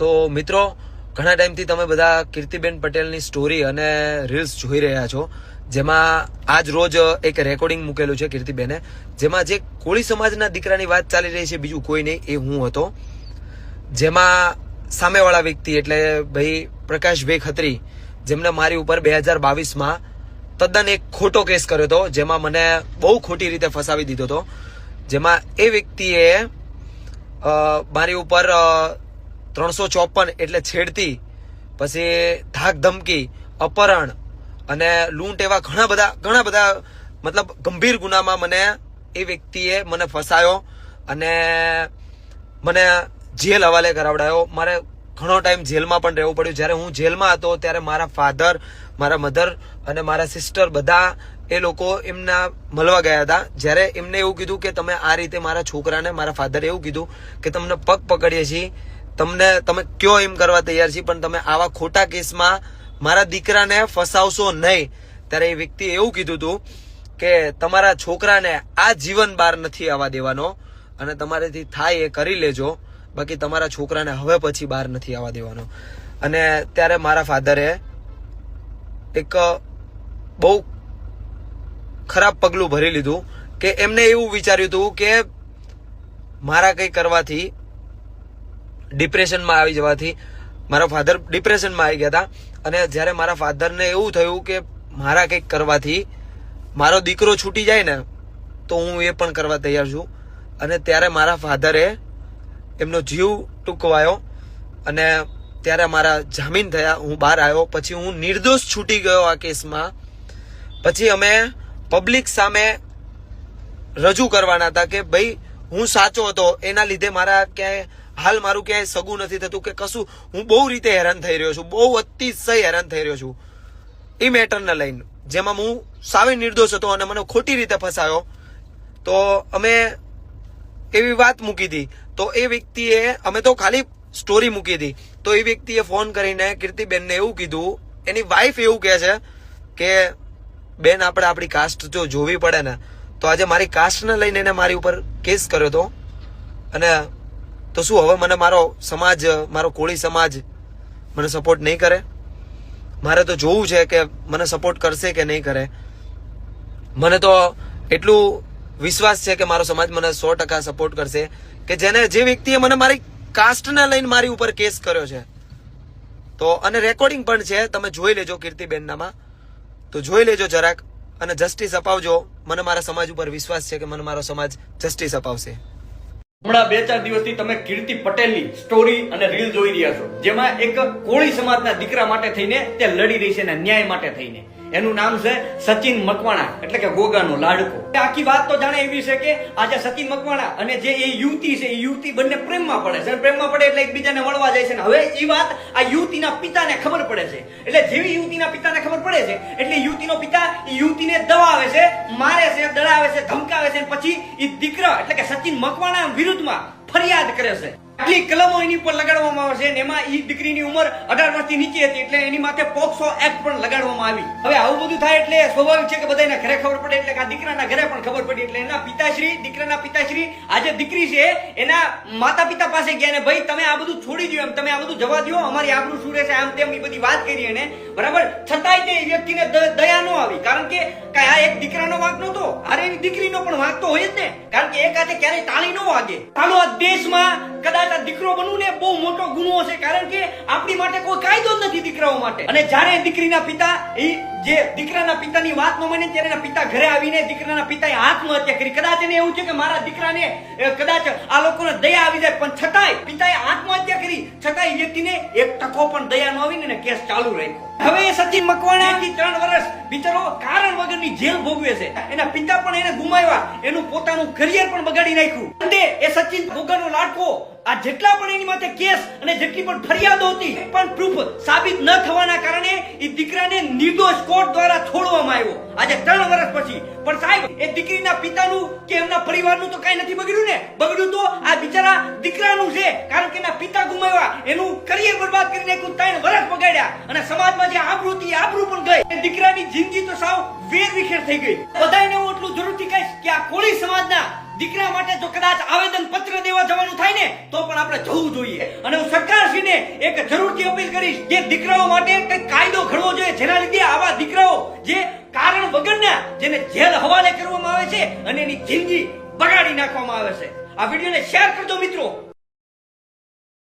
તો મિત્રો, ઘણા ટાઈમથી તમે બધા કીર્તિબેન પટેલની સ્ટોરી અને રીલ્સ જોઈ રહ્યા છો, જેમાં આજ રોજ એક રેકોર્ડિંગ મૂકેલું છે કીર્તિબેને, જેમાં જે કોળી સમાજના દીકરાની વાત ચાલી રહી છે, બીજું કોઈ નહીં, એ હું હતો. જેમાં સામેવાળા વ્યક્તિ એટલે ભાઈ પ્રકાશભાઈ ખત્રી જેમને મારી ઉપર બે હજાર બાવીસમાં તદ્દન એક ખોટો કેસ કર્યો હતો, જેમાં મને બહુ ખોટી રીતે ફસાવી દીધો હતો. જેમાં એ વ્યક્તિએ મારી ઉપર ત્રણસો ચોપન એટલે છેડતી, પછી ધાક ધમકી, અપહરણ અને લૂંટ એવા ઘણા બધા ઘણા બધા, મતલબ ગંભીર ગુનામાં મને એ વ્યક્તિએ મને ફસાયો અને મને જેલ હવાલે કરાવડાયો. મારે ઘણો ટાઈમ જેલમાં પણ રહેવું પડ્યું. જ્યારે હું જેલમાં હતો, ત્યારે મારા ફાધર, મારા મધર અને મારા સિસ્ટર બધા એ લોકો એમના મળવા ગયા હતા. જ્યારે એમને એવું કીધું કે તમે આ રીતે મારા છોકરાને, મારા ફાધરે એવું કીધું કે તમને પગ પકડીએ છીએ તમને, તમે કયો એમ કરવા તૈયાર છીએ, પણ તમે આવા ખોટા કેસમાં મારા દીકરાને ફસાવશો નહીં. ત્યારે એ વ્યક્તિએ એવું કીધું હતું કે તમારા છોકરાને આ જીવન બહાર નથી આવવા દેવાનો અને તમારેથી થાય એ કરી લેજો. બાકી તમારા છોકરાને હવે પછી બહાર નથી આવવા દેવાનો. અને ત્યારે મારા ફાધરે એક બહુ ખરાબ પગલું ભરી લીધું કે એમને એવું વિચાર્યું હતું કે મારા કંઈ કરવાથી ડિપ્રેશનમાં આવી જવાથી મારા ફાધર ડિપ્રેશનમાં આવી ગયા હતા. અને જ્યારે મારા ફાધરને એવું થયું કે મારા કંઈક કરવાથી મારો દીકરો છૂટી જાય ને, તો હું એ પણ કરવા તૈયાર છું. અને ત્યારે મારા ફાધરે એમનો જીવ ટૂંકવાયો અને ત્યારે મારા જામીન થયા, હું બહાર આવ્યો. પછી હું નિર્દોષ છૂટી ગયો આ કેસમાં. પછી અમે પબ્લિક સામે રજૂ કરવાના હતા કે ભાઈ હું સાચો હતો, એના લીધે મારા ક્યાંય હાલ મારું ક્યાંય સગું નથી થતું કે કશું. હું બહુ રીતે હેરાન થઈ રહ્યો છું, બહુ અતિશય હેરાન થઈ રહ્યો છું. એ મેટરને લઈને, જેમાં હું સાવે નિર્દોષ હતો અને મને ખોટી રીતે ફસાયો. તો અમે એવી વાત મૂકી હતી તો એ વ્યક્તિએ અમે તો ખાલી સ્ટોરી મૂકી હતી તો એ વ્યક્તિએ ફોન કરીને કીર્તિબેનને એવું કીધું, એની વાઈફ એવું કહે છે કે, બેન, આપણે આપણી કાસ્ટ જો જોવી પડે ને, તો આજે મારી કાસ્ટને લઈને એને મારી ઉપર કેસ કર્યો હતો. અને તો શું, હવે મને મારો સમાજ, મારો કોળી સમાજ મને સપોર્ટ નહીં કરે? મારે તો જોવું છે કે મને સપોર્ટ કરશે કે નહીં કરે. મને તો એટલું વિશ્વાસ છે કે મારો સમાજ મને સો ટકા સપોર્ટ કરશે કે જેને, જે વ્યક્તિએ મને મારી કાસ્ટને લઈને મારી ઉપર કેસ કર્યો છે. તો, અને રેકોર્ડિંગ પણ છે, તમે જોઈ લેજો કીર્તિબેનનામાં તો જોઈ લેજો જરાક. અને જસ્ટિસ અપાવજો. મને મારા સમાજ ઉપર વિશ્વાસ છે કે મને મારો સમાજ જસ્ટિસ અપાવશે. હમણાં બે ચાર દિવસથી તમે કીર્તિ પટેલની સ્ટોરી અને રીલ જોઈ રહ્યા છો. જેમાં એક કોળી સમાજના દીકરા માટે થઈને તે લડી રહી છે ન્યાય માટે થઈને. એનું નામ છે સચિન મકવાણા, એટલે કે ગોગાનો લાડકો. આખી વાત તો જાણે એવી છે કે આજે સચિન મકવાણા અને જે એ યુવતી છે, એ યુવતી બંને પ્રેમમાં પડે છે. પ્રેમમાં પડે એટલે એકબીજાને મળવા જાય છે. અને હવે એ વાત આ યુવતીના પિતાને ખબર પડે છે. એટલે જેવી યુવતીના પિતાને ખબર પડે છે, એટલે યુવતીનો પિતા એ યુવતીને દબાવે છે, મારે છે દળાવે છે, ધમકાવે છે પછી એ દીકરા, એટલે કે સચિન મકવાણા વિરુદ્ધમાં ફરિયાદ કરે છે. આટલી કલમો એની ઉપર લગાડવામાં આવે એમાં એ દીકરીની ઉંમર અઢાર વર્ષથી નીચે હતી એટલે એની માથે પોક્સો એક્ટ પણ લગાડવામાં આવી. હવે આવું બધું થાય એટલે સ્વાભાવિક છે કે બધાને ઘરે ખબર પડે એટલે આ દીકરાના ઘરે પણ ખબર પડી એટલે એના પિતાશ્રી, દીકરાના પિતાશ્રી, આ જે દીકરી છે, એના માતા પિતા પાસે ગયા ને ભાઈ, તમે આ બધું છોડી દો એમ, તમે આ બધું જવા દો અમારી આબરૂ શું રહેશે, આમ તેમ એ બધી વાત કરી એને. બરાબર? છતાંય તે વ્યક્તિને દયા ન આવી. કારણ કે આ એક દીકરાનો વાંક નતો અરે એની દીકરીનો પણ વાંક તો હોય જ ને. કારણ કે એક હાથે ક્યારેય તાળી ન વાગે. ચાલો આ દેશમાં કદાચ આ દીકરો બનવું ને બહુ મોટો ગુનો છે, કારણ કે આપણી માટે કોઈ કાયદો નથી દીકરાઓ માટે. અને જ્યારે દીકરીના પિતા જે દીકરાના પિતાની વાત ન માને ત્યારે એના પિતા ઘરે આવીને દીકરાના પિતાએ આત્મહત્યા કરી. કદાચ એને એવું છે કે મારા દીકરાને કદાચ આ લોકોને દયા આવી જાય, પણ છતાંય પિતાએ આત્મહત્યા કરી. છતાંય વ્યક્તિને એક ટકો પણ દયા ન આવીને કેસ ચાલુ રાખ્યો. હવે સચિન મકવાણા થી ત્રણ વર્ષ બિચારો કારણ વગરની જેલ ભોગવે છે. એના પિતા પણ એને ગુમાવ્યા. એનું પોતાનું કરિયર પણ બગાડી નાખ્યું. અંતે એ સચિન ભોગવાનો લાડકો આ જેટલા પણ એની માથે કેસ અને જેટલી પણ ફરિયાદો હતી, પણ પ્રૂફ સાબિત ન થવાના કારણે એ દીકરાને નિર્દોષ કોર્ટ દ્વારા દીકરીના પિતાનું કે એમના પરિવારનું તો કઈ નથી બગડ્યું ને? બગડ્યું તો આ બિચારા દીકરાનું છે. કારણ કે એના પિતા ગુમાવ્યા. એનું કરિયર બરબાદ કરીને નાખ્યું ત્રણ વર્ષ બગાડ્યા. અને સમાજમાં જે આબરૂ આબરૂ પણ ગઈ. દીકરાની જિંદગી તો સાવ વેર વિખેર થઈ ગઈ. બધાને હું એટલું જરૂરથી કહીશ કે આ કોળી સમાજના દીકરા માટે જો કદાચ આવેદન પત્ર દેવા જવાનું થાય ને, તો પણ આપણે જવું જોઈએ. અને હું સરકારશ્રીને એક જરૂરથી અપીલ કરીશ કે દીકરાઓ માટે કંઈક કાયદો ઘડવો જોઈએ, જેના લીધે આવા દીકરાઓ જેને જેલ હવાલે કરવામાં આવે છે અને એની જિંદગી બગાડી નાખવામાં આવે છે. આ વિડીયોને શેર કરજો મિત્રો.